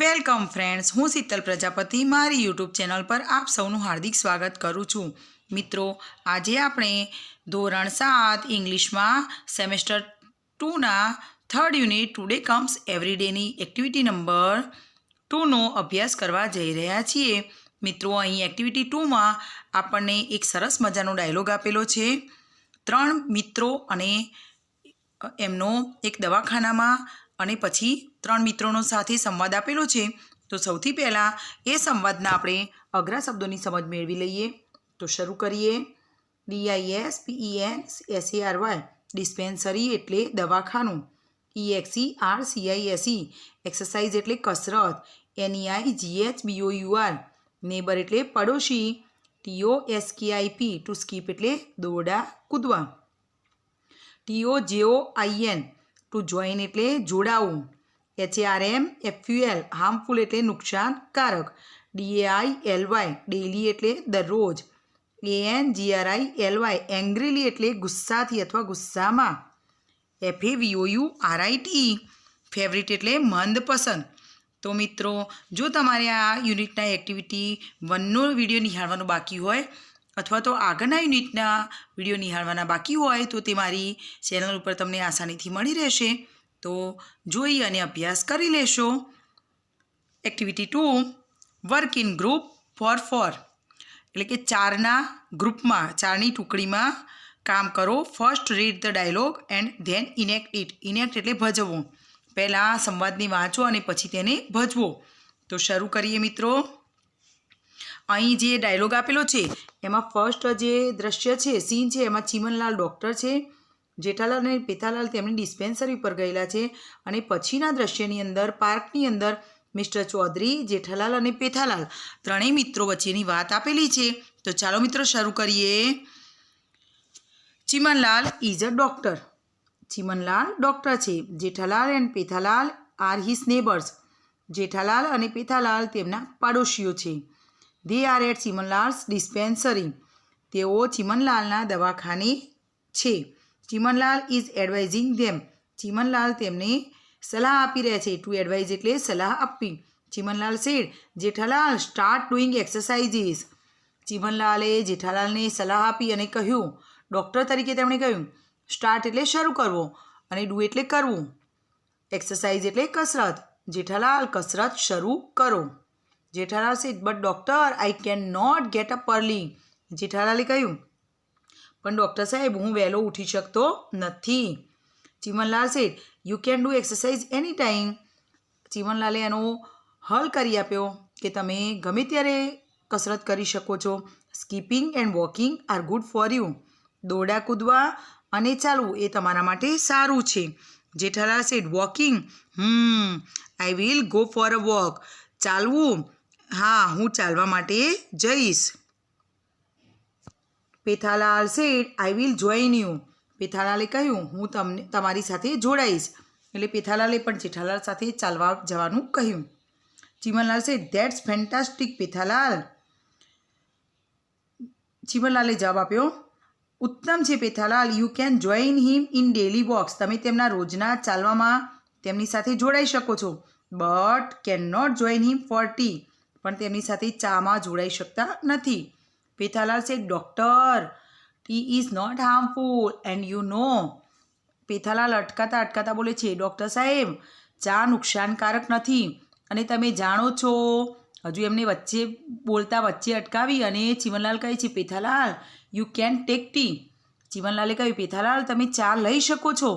Welcome friends, હું શીતલ પ્રજાપતિ, મારી YouTube channel પર આપ સૌનું હાર્દિક સ્વાગત કરું છું. મિત્રો, આજે આપણે ધોરણ સાત ઇંગ્લિશમાં સેમેસ્ટર ટુના થર્ડ યુનિટ, ટુડે કમ્સ એવરીડેની એક્ટિવિટી નંબર ટુનો અભ્યાસ કરવા જઈ રહ્યા છીએ. મિત્રો, અહીં એક્ટિવિટી ટુમાં આપણને એક સરસ મજાનો ડાયલોગ આપેલો છે. ત્રણ મિત્રો અને એમનો એક દવાખાનામાં અને પછી ત્રણ મિત્રોનો સાથે સંવાદ આપેલો છે, તો સૌથી પહેલાં એ સંવાદના આપણે અઘરા શબ્દોની સમજ મેળવી લઈએ. તો શરૂ કરીએ. ડીઆઈએસ એસએ વાય ડિસ્પેન્સરી એટલે દવાખાનું. ઈએક્સી આર સીઆઈએસઈ એક્સરસાઇઝ એટલે કસરત. એનઈઆઈ જીએચ બીઓયુઆર નેબર એટલે પડોશી. ટીઓ એસકેઆઈપી ટુ સ્કીપ એટલે દોરડા, કૂદવા. T O J O I N to join એટલે જોડાવું. એચએઆરએમ એફયુએલ હાર્મફુલ એટલે નુકસાનકારક. ડીએઆઈ એલવાય ડેઇલી એટલે દરરોજ. એએન જીઆરઆઈ એલવાય એંગ્રીલી એટલે ગુસ્સાથી અથવા ગુસ્સામાં. એફએવીઓયુ વીઓયુ આરઆઈટી ફેવરિટ એટલે મંદપસંદ. તો મિત્રો, જો તમારે આ યુનિટના એક્ટિવિટી વનનો વીડિયો નિહાળવાનો બાકી હોય, અથવા તો આગળના યુનિટના વીડિયો નિહાળવાના બાકી હોય, તો તે મારી ચેનલ ઉપર તમને આસાનીથી મળી રહેશે. તો જોઈ અને અભ્યાસ કરી લેશો. Activity two work in group four four એટલે કે ચારના ગ્રુપમાં, ચારની ટુકડીમાં કામ કરો. First read the dialogue and then enact it enact એટલે ભજવો. પહેલાં સંવાદને વાંચો અને પછી તેને ભજવો. તો શરૂ કરીએ મિત્રો. અહીં જે ડાયલોગ આપેલો છે, એમાં ફર્સ્ટ જે દ્રશ્ય છે સીન છે, એમાં ચીમનલાલ ડૉક્ટર છે. જેઠાલાલ અને પેથાલાલ તેમની ડિસ્પેન્સરી પર ગયેલા છે અને પછીના દ્રશ્યની અંદર, પાર્કની અંદર મિસ્ટર ચૌધરી, જેઠાલાલ અને પેથાલાલ ત્રણેય મિત્રો વચ્ચેની વાત આપેલી છે. તો ચાલો મિત્રો, શરૂ કરીએ. Chimanlal is a doctor Chimanlal doctor છે. Jethalal and Pethalal are his neighbours Jethalal અને પેથાલાલ તેમના પાડોશીઓ છે. They are at Chimanlal's dispensary તેઓ ચીમનલાલના દવાખાને છે. Chimanlal is advising them Chimanlal તેમને સલાહ આપી રહ્યા છે. ટુ એડવાઇઝ એટલે સલાહ આપવી. Chimanlal said Jethalal start doing exercises ચીમનલાલે જેઠાલાલને સલાહ આપી અને કહ્યું ડૉક્ટર તરીકે તેમણે કહ્યું સ્ટાર્ટ એટલે શરૂ કરવો અને ડુ એટલે કરવું. એક્સરસાઇઝ એટલે કસરત. જેઠાલાલ, કસરત શરૂ કરો. Jethalal said but doctor I can not get up early જેઠાલાલે કહ્યું પણ ડૉક્ટર સાહેબ, હું વહેલો ઉઠી શકતો નથી. Chimanlal said you can do exercise any time ચીમનલાલે એનો હલ કરી આપ્યો કે તમે ગમે ત્યારે કસરત કરી શકો છો. Skipping and walking are good for you. દોરડા કૂદવા અને ચાલવું એ તમારા માટે સારું છે. Jethalal said walking hmm I will go for a walk ચાલવું? હા, હું ચાલવા માટે જઈશ. Pethalal said I will join you પેથાલાલે કહ્યું, હું તમને, તમારી સાથે જોડાઈશ. એટલે પેથાલાલે પણ જેઠાલાલ સાથે ચાલવા જવાનું કહ્યું. Chimanlal said that's fantastic Pethalal. ચીમનલાલે જવાબ આપ્યો, ઉત્તમ છે Pethalal you can join him in daily walks તમે તેમના રોજના ચાલવામાં તેમની સાથે જોડાઈ શકો છો but can not join him for tea પણ તેમની સાથે ચામાં જોડાઈ શકતા નથી. પેથાલાલ છે doctor tea is not harmful and you know Pethalal અટકાતા અટકાતા બોલે છે ડૉક્ટર સાહેબ, ચા નુકસાનકારક નથી. અને તમે જાણો છો, હજુ એમને વચ્ચે બોલતા વચ્ચે અટકાવી અને ચીમનલાલ કહે છે Pethalal you can take tea ચીમનલાલે કહ્યું પેથાલાલ તમે ચા લઈ શકો છો.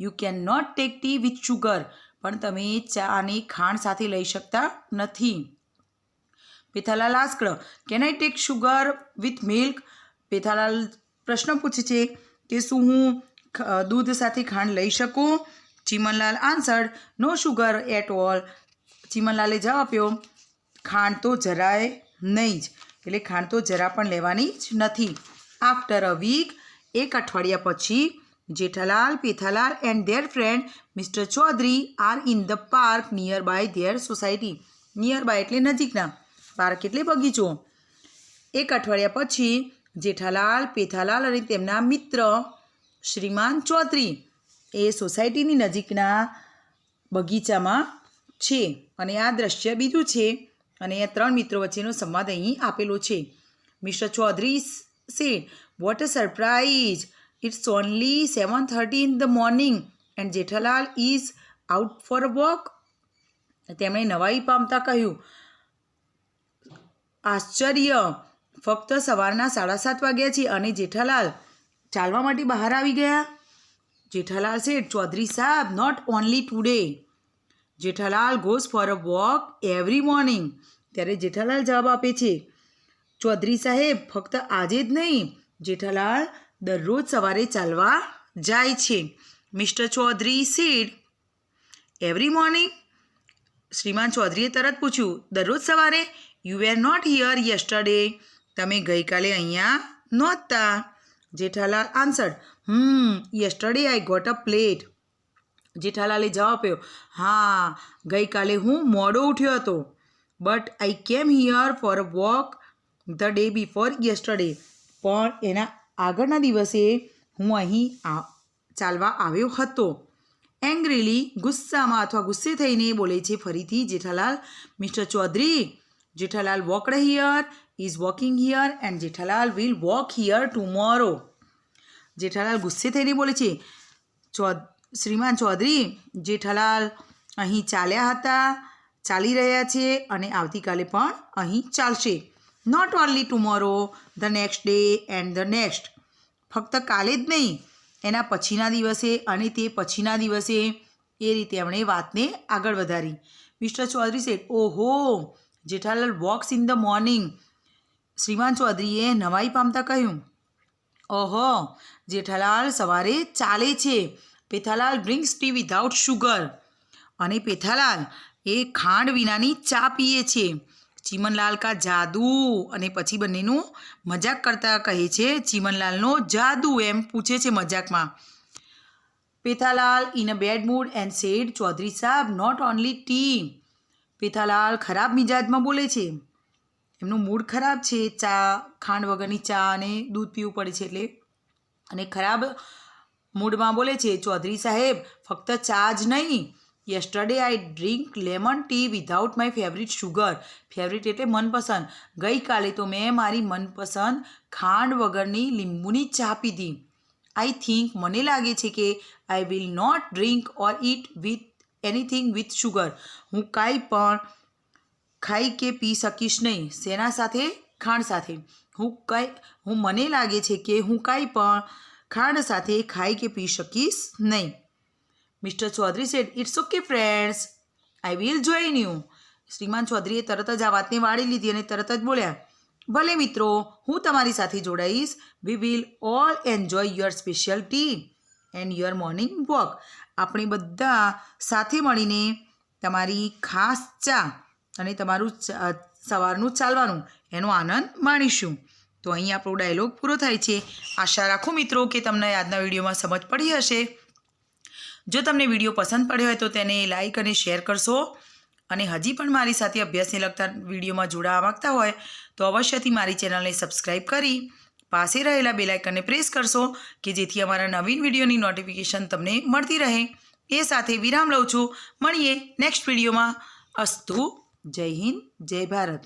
You can not take tea with sugar પણ તમે ચા અને ખાંડ સાથે લઈ શકતા નથી. Pethalal asked can I take sugar with milk Pethalal પ્રશ્ન પૂછે છે કે, શું હું દૂધ સાથે ખાંડ લઈ શકું? Chimanlal answered no sugar at all ચીમનલાલે જવાબ આપ્યો, ખાંડ તો જરાય નહીં જ, એટલે ખાંડ તો જરા પણ લેવાની જ નથી. આફ્ટર અ વીક એક અઠવાડિયા પછી, Jethalal, Pethalal and their friend mister Chaudhary are in the park nearby their society nearby એટલે નજીકના. પાર્ક કેટલે બગીચો એક અઠવાડિયા પછી જેઠાલાલ, પેથાલાલ અને તેમના મિત્ર શ્રીમાન ચૌધરી એ સોસાયટીની નજીકના બગીચામાં છે અને આ દ્રશ્ય બીજું છે અને ત્રણ મિત્રો વચ્ચેનો સંવાદ અહીં આપેલો છે. Mister Chaudhary said what a surprise it's only seven thirty in the morning and Jethalal is out for walk તેમણે નવાઈ પામતા કહ્યું આશ્ચર્ય. ફક્ત સવારના સાડા સાત વાગ્યા છે અને જેઠાલાલ ચાલવા માટે બહાર આવી ગયા. Jethalal said Chaudhary saheb not only today Jethalal goes for a walk every morning ત્યારે જેઠાલાલ જવાબ આપે છે, ચૌધરી સાહેબ, ફક્ત આજે જ નહીં, જેઠાલાલ દરરોજ સવારે ચાલવા જાય છે. Mister Chaudhary said every morning શ્રીમાન ચૌધરીએ તરત પૂછ્યું, દરરોજ સવારે? You were not here yesterday તમે ગઈકાલે અહીંયા નહોતા. Jethalal answered hmm yesterday I got a plate Jethalal જવાબ આપ્યો, હા, ગઈકાલે હું મોડો ઉઠ્યો હતો. But I came here for walk the day before yesterday પણ એના આગળના દિવસે હું અહીં આ- ચાલવા આવ્યો હતો. એંગ્રીલી ગુસ્સામાં અથવા ગુસ્સે થઈને બોલે છે ફરીથી Jethalal, mister Chaudhary Jethalal walked here is walking here, and Jethalal will walk here tomorrow. Jethalal ગુસ્સે થઈને બોલે છે. ચૌ શ્રીમાન ચૌધરી, જેઠાલાલ અહીં ચાલ્યા હતા, ચાલી રહ્યા છે અને આવતીકાલે પણ અહીં ચાલશે. Not only tomorrow the next day and the next ફક્ત કાલે જ નહીં, એના પછીના દિવસે અને તે પછીના દિવસે એ રીતે એમણે વાતને આગળ વધારી. મિસ્ટર ચૌધરી સેટ ઓહો Jethalal walks in the morning શ્રીમાન ચૌધરીએ નવાઈ પામતા કહ્યું, ઓહો, જેઠાલાલ સવારે ચાલે છે. Pethalal drinks tea without sugar અને પેથાલાલ એ ખાંડ વિનાની ચા પીએ છે. ચીમનલાલ કા જાદુ? અને પછી બંનેનું મજાક કરતા કહે છે, ચીમનલાલનો જાદુ એમ પૂછે છે મજાકમાં. Pethalal in a bad mood and said Chaudhary saheb not only T Pethalal ખરાબ મિજાજમાં બોલે છે. એમનું મૂડ ખરાબ છે. ચા, ખાંડ વગરની ચા અને દૂધ પીવું પડે છે એટલે. અને ખરાબ મૂડમાં બોલે છે, ચૌધરી સાહેબ, ફક્ત ચા જ નહીં. Yesterday I drink lemon tea without my favourite sugar. Favourite એટલે મનપસંદ. ગઈકાલે તો મેં મારી મનપસંદ ખાંડ વગરની લીંબુની ચા પીધી. આઈ થિંક મને લાગે છે કે I will not drink or eat with anything with sugar હું કાંઈ પણ ખાઈ કે પી શકીશ નહીં. શેના સાથે? ખાંડ સાથે. હું કંઈ, હું, મને લાગે છે કે હું કાંઈ પણ ખાંડ સાથે ખાઈ કે પી શકીશ નહીં. Mister Chaudhary said it's okay friends I will join you શ્રીમાન ચૌધરીએ તરત જ આ વાતને વાળી લીધી અને તરત જ બોલ્યા, ભલે મિત્રો, હું તમારી સાથે જોડાઈશ. We will all enjoy your special tea and your morning walk આપણે બધા સાથે મળીને તમારી ખાસ ચા અને તમારું સવારનું ચાલવાનું એનો આનંદ માણીશું. તો અહીં આપણો ડાયલોગ પૂરો થાય છે. આશા રાખું મિત્રો કે તમને આજના વિડીયોમાં સમજ પડી હશે. જો તમને વીડિયો પસંદ પડ્યો હોય તો તેને લાઈક અને શેર કરશો. અને હજી પણ મારી સાથે અભ્યાસને લગતા વિડીયોમાં જોડાવા માંગતા હોય તો અવશ્યથી મારી ચેનલને સબસ્ક્રાઈબ કરી પાસે રહેલા બેલાઇકનને પ્રેસ કરશો કે જેથી અમારા નવીન વિડીયોની નોટિફિકેશન તમને મળતી રહે. એ સાથે વિરામ લઉં છું. મળીએ નેક્સ્ટ વિડીયોમાં અસ્તુ, જય હિન્દ, જય ભારત.